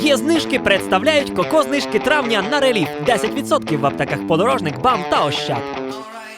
Є знижки представляють коко знижки травня на реліф. 10% в аптеках подорожник, бам та ощад.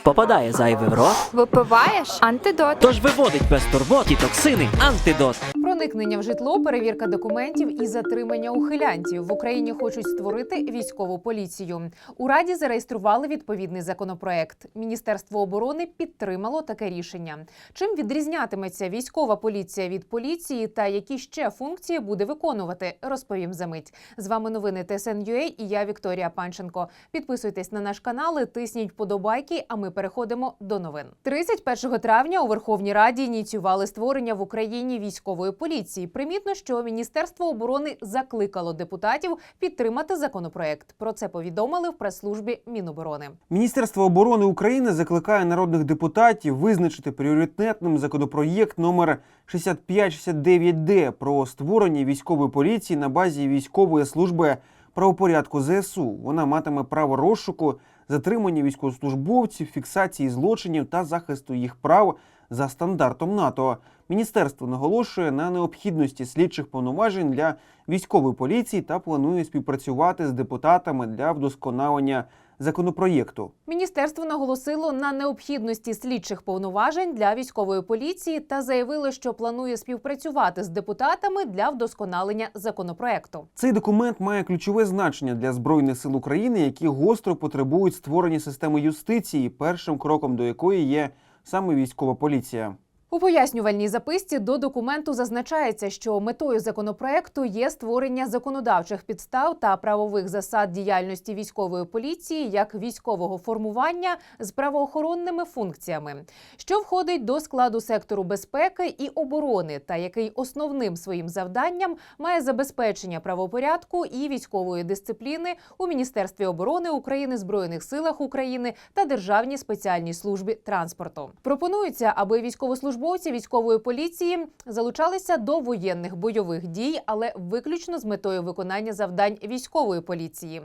Попадає зайвий в рот, Випиваєш антидот. тож виводить без турбот і токсини антидот. Проникнення в житло, перевірка документів і затримання ухилянтів в Україні хочуть створити військову поліцію. У раді зареєстрували відповідний законопроект. Міністерство оборони підтримало таке рішення. Чим відрізнятиметься військова поліція від поліції та які ще функції буде виконувати, розповім за мить. З вами новини ТСНЮА і я Вікторія Панченко. Підписуйтесь на наш канал, і тисніть вподобайки. А ми переходимо до новин. 31 травня у Верховній Раді ініціювали створення в Україні військової поліції. Примітно, що Міністерство оборони закликало депутатів підтримати законопроект. Про це повідомили в прес-службі Міноборони. Міністерство оборони України закликає народних депутатів визначити пріоритетним законопроєкт номер 6569Д про створення військової поліції на базі військової служби правопорядку ЗСУ. Вона матиме право розшуку, затримання військовослужбовців, фіксації злочинів та захисту їх прав за стандартом НАТО. Міністерство наголошує на необхідності слідчих повноважень для військової поліції та планує співпрацювати з депутатами для вдосконалення законопроєкту. Міністерство наголосило на необхідності слідчих повноважень для військової поліції та заявило, що планує співпрацювати з депутатами для вдосконалення законопроекту. Цей документ має ключове значення для збройних сил України, які гостро потребують створення системи юстиції, першим кроком до якої є саме військова поліція. У пояснювальній записці до документу зазначається, що метою законопроекту є створення законодавчих підстав та правових засад діяльності військової поліції як військового формування з правоохоронними функціями, що входить до складу сектору безпеки і оборони, та який основним своїм завданням має забезпечення правопорядку і військової дисципліни у Міністерстві оборони України, Збройних силах України та Державній спеціальній службі транспорту. Пропонується, аби військовослужбовці військової поліції залучалися до воєнних бойових дій, але виключно з метою виконання завдань військової поліції.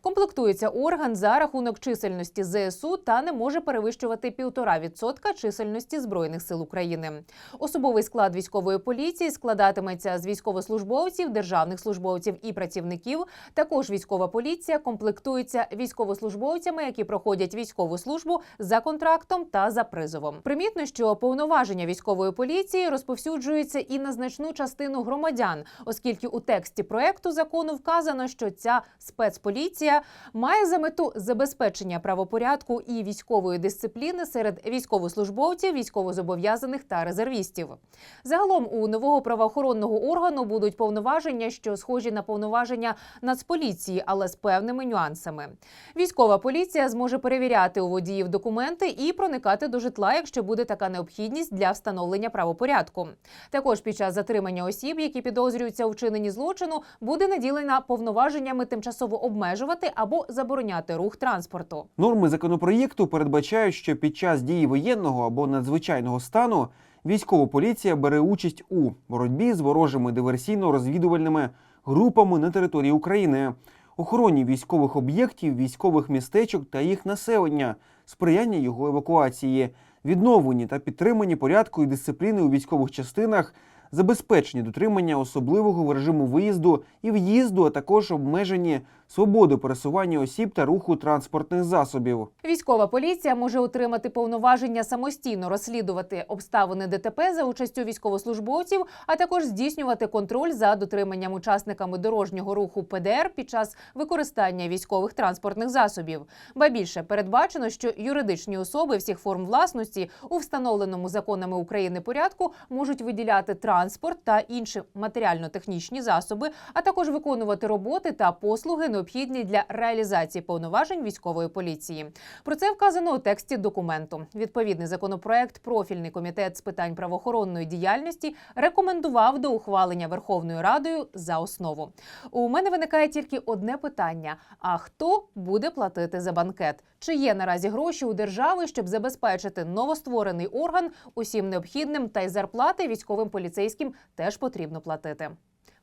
Комплектується орган за рахунок чисельності ЗСУ та не може перевищувати 1,5% чисельності збройних сил України. Особовий склад військової поліції складатиметься з військовослужбовців, державних службовців і працівників. Також військова поліція комплектується військовослужбовцями, які проходять військову службу за контрактом та за призовом. Примітно, що повноваження військової поліції розповсюджуються і на значну частину громадян, оскільки у тексті проекту закону вказано, що ця спецполіція має за мету забезпечення правопорядку і військової дисципліни серед військовослужбовців, військовозобов'язаних та резервістів. Загалом у нового правоохоронного органу будуть повноваження, що схожі на повноваження Нацполіції, але з певними нюансами. Військова поліція зможе перевіряти у водіїв документи і проникати до житла, якщо буде така необхідність для встановлення правопорядку. Також під час затримання осіб, які підозрюються у вчиненні злочину, буде наділена повноваженнями тимчасово обмежувати або забороняти рух транспорту. Норми законопроєкту передбачають, що під час дії воєнного або надзвичайного стану військова поліція бере участь у боротьбі з ворожими диверсійно-розвідувальними групами на території України, охороні військових об'єктів, військових містечок та їх населення, сприяння його евакуації, відновленні та підтримані порядку і дисципліни у військових частинах, забезпеченні дотримання особливого режиму виїзду і в'їзду, а також обмеженні свободи пересування осіб та руху транспортних засобів. Військова поліція може отримати повноваження самостійно розслідувати обставини ДТП за участю військовослужбовців, а також здійснювати контроль за дотриманням учасниками дорожнього руху ПДР під час використання військових транспортних засобів. Ба більше передбачено, що юридичні особи всіх форм власності у встановленому законами України порядку можуть виділяти транспорт та інші матеріально-технічні засоби, а також виконувати роботи та послуги необхідні для реалізації повноважень військової поліції. Про це вказано у тексті документу. Відповідний законопроект профільний комітет з питань правоохоронної діяльності рекомендував до ухвалення Верховною Радою за основу. У мене виникає тільки одне питання: а хто буде платити за банкет? Чи є наразі гроші у держави, щоб забезпечити новостворений орган усім необхідним, та й зарплати військовим поліцейським теж потрібно платити.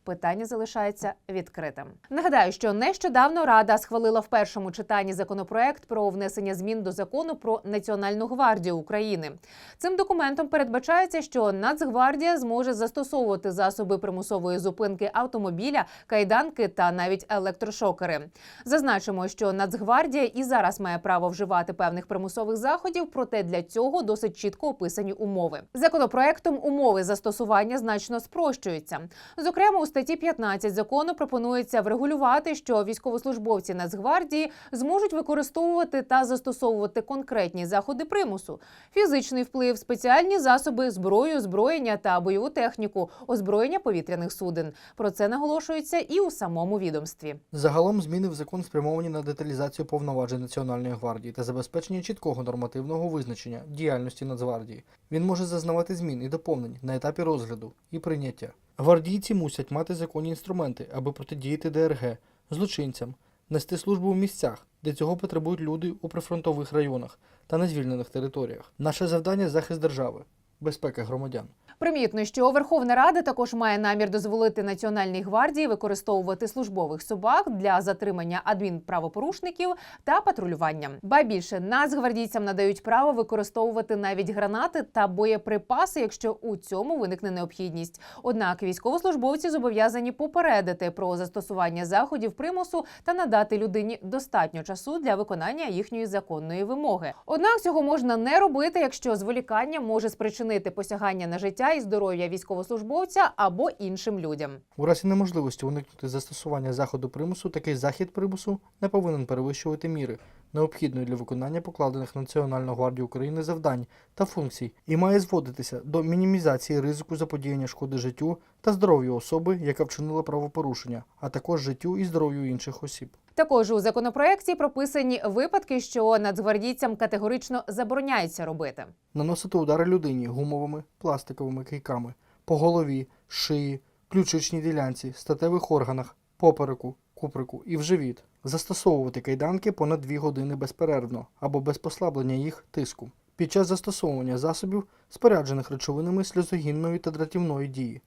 Питання залишається відкритим. Нагадаю, що нещодавно Рада схвалила в першому читанні законопроект про внесення змін до закону про Національну гвардію України. Цим документом передбачається, що Нацгвардія зможе застосовувати засоби примусової зупинки автомобіля, кайданки та навіть електрошокери. Зазначимо, що Нацгвардія і зараз має право вживати певних примусових заходів, проте для цього досить чітко описані умови. Законопроектом умови застосування значно спрощуються. Зокрема, у статті 15 закону пропонується врегулювати, що військовослужбовці Нацгвардії зможуть використовувати та застосовувати конкретні заходи примусу, фізичний вплив, спеціальні засоби, зброю, озброєння та бойову техніку, озброєння повітряних суден. Про це наголошується і у самому відомстві. Загалом зміни в закон спрямовані на деталізацію повноважень Національної гвардії та забезпечення чіткого нормативного визначення діяльності Нацгвардії. Він може зазнавати змін і доповнень на етапі розгляду і прийняття. Гвардійці мусять мати законні інструменти, аби протидіяти ДРГ, злочинцям, нести службу в місцях, де цього потребують люди у прифронтових районах та на звільнених територіях. Наше завдання захист держави, безпека громадян. Примітно, що Верховна Рада також має намір дозволити Національній гвардії використовувати службових собак для затримання адмінправопорушників та патрулювання. Ба більше нацгвардійцям надають право використовувати навіть гранати та боєприпаси, якщо у цьому виникне необхідність. Однак військовослужбовці зобов'язані попередити про застосування заходів примусу та надати людині достатньо часу для виконання їхньої законної вимоги. Однак цього можна не робити, якщо зволікання може спричинити посягання на життя і здоров'я військовослужбовця або іншим людям. У разі неможливості уникнути застосування заходу примусу, такий захід примусу не повинен перевищувати міри, необхідної для виконання покладених Національною гвардією України завдань та функцій, і має зводитися до мінімізації ризику заподіяння шкоди життю та здоров'ю особи, яка вчинила правопорушення, а також життю і здоров'ю інших осіб. Також у законопроекті прописані випадки, що нацгвардійцям категорично забороняється робити. Наносити удари людині гумовими, пластиковими кийками по голові, шиї, ключичній ділянці, статевих органах, попереку, куприку і в живіт. Застосовувати кайданки понад 2 години безперервно або без послаблення їх тиску. Під час застосовування засобів, споряджених речовинами сльозогінної та дратівної дії,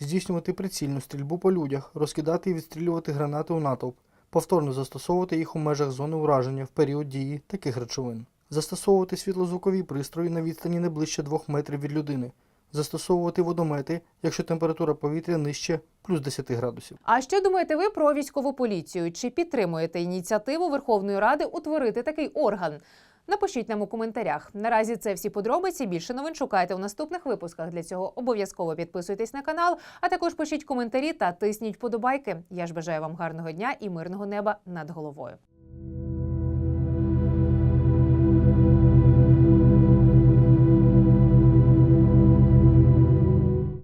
здійснювати прицільну стрільбу по людях, розкидати і відстрілювати гранати у натовп, повторно застосовувати їх у межах зони ураження в період дії таких речовин, застосовувати світлозвукові пристрої на відстані не ближче 2 метрів від людини, застосовувати водомети, якщо температура повітря нижче плюс 10 градусів. А що думаєте ви про військову поліцію? Чи підтримуєте ініціативу Верховної Ради утворити такий орган? Напишіть нам у коментарях. Наразі це всі подробиці. Більше новин шукайте у наступних випусках. Для цього обов'язково підписуйтесь на канал, а також пишіть коментарі та тисніть подобайки. Я ж бажаю вам гарного дня і мирного неба над головою.